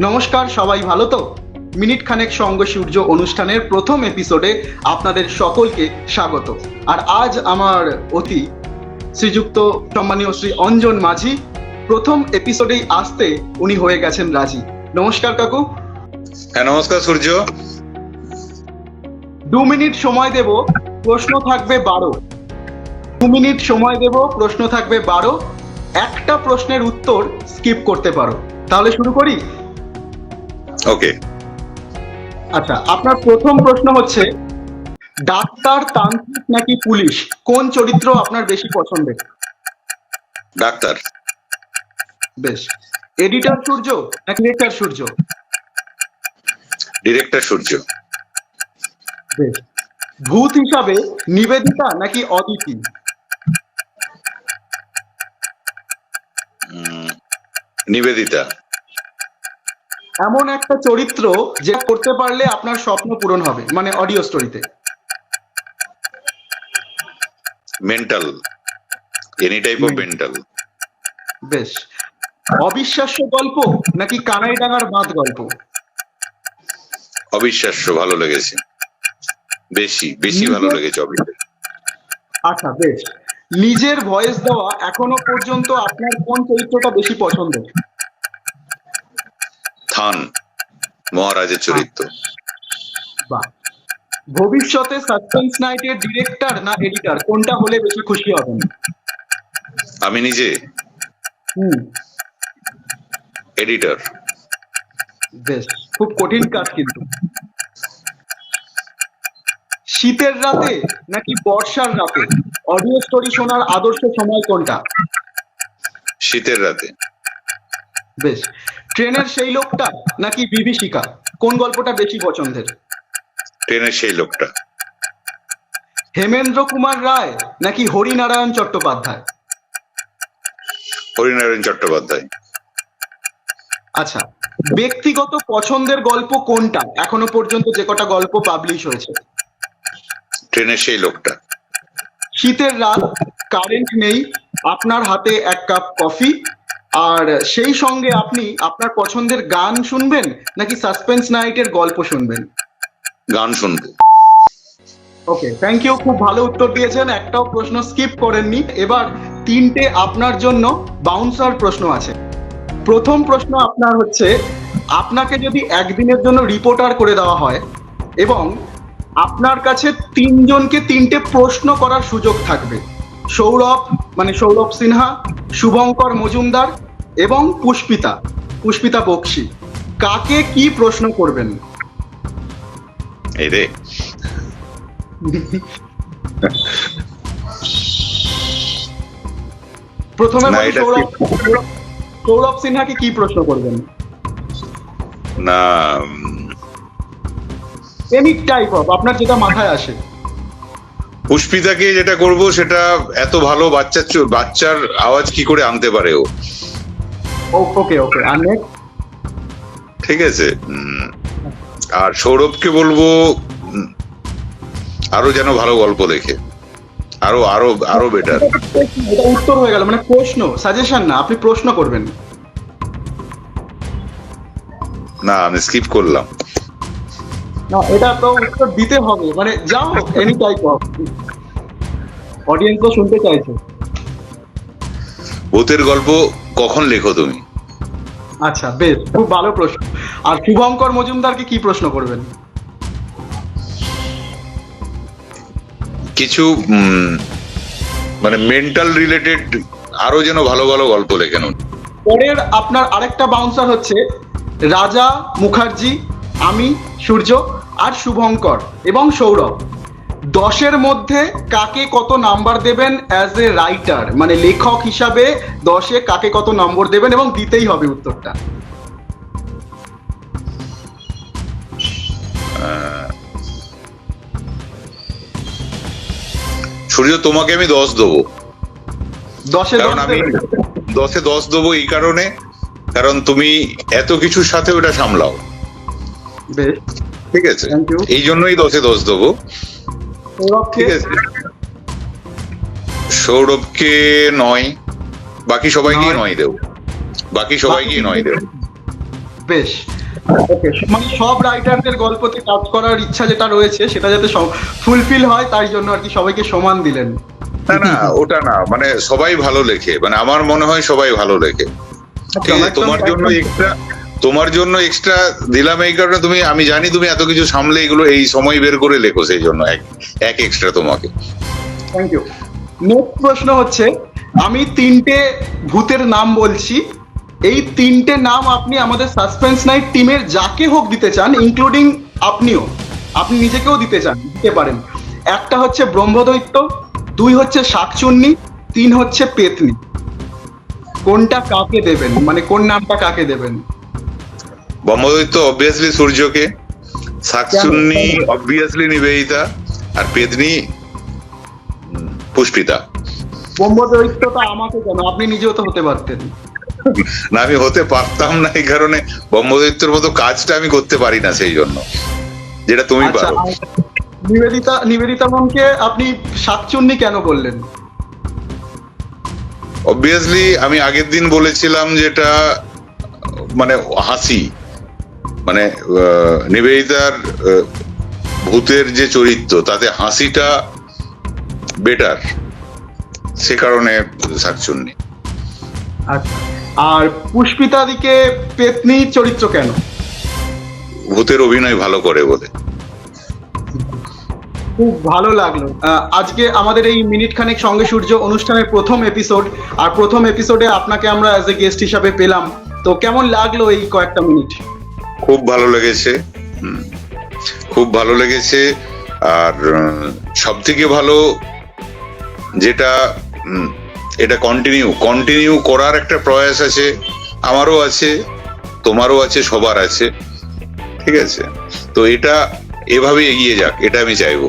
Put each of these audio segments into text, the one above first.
নমস্কার সবাই ভালো তো? মিনিট খানেক সঙ্গ সূর্য অনুষ্ঠানের প্রথম এপিসোডে আপনাদের সকলকে স্বাগত। আর আজ আমার অতি শ্রীযুক্ত সম্মানীয় শ্রী অঞ্জন মাঝি প্রথম এপিসোডেই আসতে উনি হয়ে গেছেন রাজি। নমস্কার কাকু। হ্যাঁ নমস্কার সূর্য। দু মিনিট সময় দেব প্রশ্ন থাকবে বারো। দু মিনিট সময় দেব প্রশ্ন থাকবে বারো। একটা প্রশ্নের উত্তর স্কিপ করতে পারো। তাহলে শুরু করি? ওকে আচ্ছা আপনার প্রথম প্রশ্ন হচ্ছে ডাক্তার তান্ত্রিক নাকি পুলিশ? কোন চরিত্র আপনার বেশি পছন্দের? ডাক্তার। বেশ। এডিটর সূর্য নাকি লেটার সূর্য? ডিরেক্টর সূর্য। বেশ। ভূত হিসাবে নিবেদিতা নাকি অদিতি? নিবেদিতা। এমন একটা চরিত্র যেটা করতে পারলে আপনার স্বপ্ন পূরণ হবে মানে অডিও স্টোরিতে mental any type of mental বেশ। অবিশ্বাস্য গল্প নাকি কানাইডাঙ্গার বাঁধ গল্প? অবিশ্বাস্য ভালো লেগেছে। বেশি বেশি ভালো লেগেছে অবিশ্বাস্য আচ্ছা বেশ। নিজের ভয়েস দেওয়া এখনও পর্যন্ত আপনার কোন চরিত্রটা বেশি পছন্দের? থান মহারাজের চরিত্র। ভবিষ্যতে সাসপেন্স নাইটের ডিরেক্টর না এডিটর কোনটা হলে বেশি খুশি হবেন? আমি নিজে? হুম। এডিটর বেশ খুব কঠিন কাজ কিন্তু। শীতের রাতে নাকি বর্ষার রাতে? অডিও স্টোরি শোনার আদর্শ সময় কোনটা? শীতের রাতে। বেশ। ট্রেনের সেই লোকটা নাকি বিভীষিকা? কোন গল্পটা বেশি পছন্দের? ট্রেনের সেই লোকটা। হেমেন্দ্র কুমার রায় নাকি হরিনারায়ণ চট্টোপাধ্যায়? হরিনারায়ণ চট্টোপাধ্যায়। আচ্ছা ব্যক্তিগত পছন্দের গল্প কোনটা? এখনও পর্যন্ত যে কটা গল্প পাবলিশ হয়েছে। ট্রেনের সেই লোকটা। শীতের রাত কারেন্ট নেই আপনার হাতে এক কাপ কফি আর সেই সঙ্গে আপনি আপনার পছন্দের গান শুনবেন নাকি সাসপেন্স নাইটের গল্প শুনবেন? গান শুনব। ওকে থ্যাংক ইউ খুব ভালো উত্তর দিয়েছেন। একটাও প্রশ্ন স্কিপ করেননি। এবার তিনটে আপনার জন্য বাউন্সার প্রশ্ন আছে। প্রথম প্রশ্ন আপনার হচ্ছে আপনাকে যদি একদিনের জন্য রিপোর্টার করে দেওয়া হয় এবং আপনার কাছে তিনজনকে তিনটে প্রশ্ন করার সুযোগ থাকবে সৌরভ মানে সৌরভ সিনহা শুভঙ্কর মজুমদার এবং পুষ্পিতা পুষ্পিতা বক্সি কাকে কি প্রশ্ন করবেন? এই রে। প্রথমে সৌরভ সিনহাকে কি প্রশ্ন করবেন? না এনি টাইপ অফ আপনার যেটা মাথায় আসে। পুষ্পিতাকে যেটা করব সেটা এত ভালো বাচ্চার বাচ্চার আওয়াজ কি করে আনতে পারে ও? ওকে ওকে আর নেক্সট ঠিক আছে আর সৌরভকে বলব আরও যেন ভালো গল্প লেখে। আরও আরও আরও বেটার এটা উত্তর হয়ে গেল মানে প্রশ্ন সাজেশন না আপনি প্রশ্ন করবেন। না আমি স্কিপ করলাম। না এটা তো উত্তর দিতে হবে মানে যাও এনি টাইপ অফ অডিয়েন্স তো শুনতে চাইছে। ভূতের গল্প কখন লেখো তুমি? আচ্ছা বেশ খুব ভালো প্রশ্ন। আর শুভঙ্কর মজুমদারকে কি প্রশ্ন করবেন? কিছু মানে মেন্টাল রিলেটেড আরও যেন ভালো ভালো গল্প লেখেন পরের আপনার আরেকটা বাউন্সার হচ্ছে রাজা মুখার্জি আমি সূর্য আর শুভঙ্কর এবং সৌরভ। দশের মধ্যে কাকে কত নাম্বার দেবেন অ্যাজ এ রাইটার মানে লেখক হিসাবে দশে কাকে কত নম্বর দেবেন এবং দিতেই হবে উত্তরটা। সূর্য তোমাকে আমি দশ দেবো। দশে কারণ আমি দশে দশ দেবো এই কারণে কারণ তুমি এত কিছুর সাথে ওটা সামলাও। বেশ। ঠিক আছে. এই জন্যই দশে দশ দেবো। সৌরভকে? সৌরভকে নয় বাকি সবাইকে নয়। দেবো। বাকি সবাইকে নয় দেবো। বেশ। ওকে মানে সব রাইটারদের গল্পতে কাজ করার ইচ্ছা যেটা রয়েছে সেটা যাতে ফুলফিল হয় তাই জন্য আর কি সবাইকে সমান দিলেন। না না ওটা না। মানে সবাই ভালো লেখে। মানে আমার মনে হয় সবাই ভালো লেখে। ঠিক আছে তোমার জন্য। এক্সট্রা তোমার জন্য এক্সট্রা দিলাম এই কারণে তুমি, আমি জানি তুমি এত কিছু সামলে এগুলো এই সময় বের করে লেখো সেই জন্য এক এক এক্সট্রা তোমাকে। থ্যাংক ইউ নেক্সট প্রশ্ন হচ্ছে, আমি তিনটে ভূতের নাম বলছি, এই তিনটে নাম আপনি আমাদের সাসপেন্স নাইট টিমের যাকে হোক দিতে চান ইনক্লুডিং আপনিও, আপনি নিজেকেও দিতে চান, দিতে পারেন। একটা হচ্ছে ব্রহ্মদৈত্য, দুই হচ্ছে শাকচুন্নি, তিন হচ্ছে পেতনি। কোনটা কাকে দেবেন? মানে কোন নামটা কাকে দেবেন? ব্রহ্মদৈত্য অবভিয়াসলি সূর্যকে শাকচুন্নি অবভিয়াসলি নিবেদিতা আর পেদনি পুষ্পিতা। ব্রহ্মদৈত্যটা আমাকে কেন? আপনি নিজেও তো হতে পারতেন। না আমি হতে পারতাম না এই কারণে ব্রহ্মদৈত্যর মতো কাজটা আমি করতে পারি না সেই জন্য। যেটা তুমি আচ্ছা পারো। নিবেদিতা নিবেদিতা মনকে আপনি শাকচুন্নি কেন বললেন অবভিয়াসলি আমি আগের দিন বলেছিলাম যেটা মানে হাসি। মানে নিবেদিতার ভূতের যে চরিত্র তাতে হাসিটা বেটার সে কারণে শাকচুন্নি আচ্ছা। আর পুষ্পিতা দিকে পেতনি চরিত্র কেন? ভূতের অভিনয় ভালো করে বলে। খুব ভালো লাগল। আজকে আমাদের এই মিনিট খানেক সঙ্গে সূর্য অনুষ্ঠানের প্রথম এপিসোড আর প্রথম এপিসোডে আপনাকে আমরা অ্যাজ এ গেস্ট হিসাবে পেলাম। তো কেমন লাগল এই কয়েকটা মিনিট? খুব ভালো লেগেছে। হুম। খুব ভালো লেগেছে আর সব থেকে ভালো যেটা এটা কন্টিনিউ কন্টিনিউ করার একটা প্রয়াস আছে আমারও আছে তোমারও আছে সবার আছে ঠিক আছে? তো এটা এভাবে এগিয়ে যাক এটা আমি চাইব।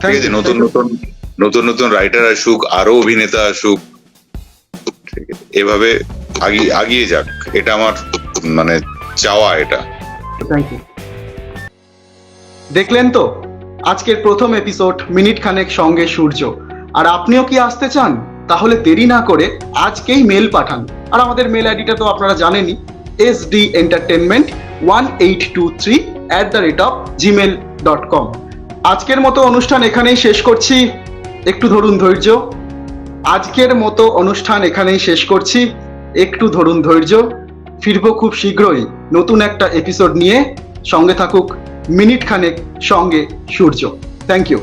ঠিক আছে? নতুন নতুন নতুন নতুন রাইটার আসুক আরও অভিনেতা আসুক ঠিক আছে? এভাবে আগিয়ে যাক এটা আমার মানে চাওয়া এটা। থ্যাংক ইউ দেখলেন তো? আজকের প্রথম এপিসোড মিনিট খানেক সঙ্গে সূর্য। আর আপনিও কি আসতে চান? তাহলে দেরি না করে আজকেই মেল পাঠান। আর আমাদের মেল আইডিটা তো আপনারা জানেনই। S D entertainment one eight two three at the rate of Gmail dot com আজকের মতো অনুষ্ঠান এখানেই শেষ করছি। একটু ধরুন ধৈর্য। আজকের মতো অনুষ্ঠান এখানেই শেষ করছি। একটু ধরুন ধৈর্য। ফিরবো খুব শীঘ্রই। নতুন একটা এপিসোড নিয়ে সঙ্গে থাকুক মিনিট খানেক সঙ্গে সূর্য। Thank you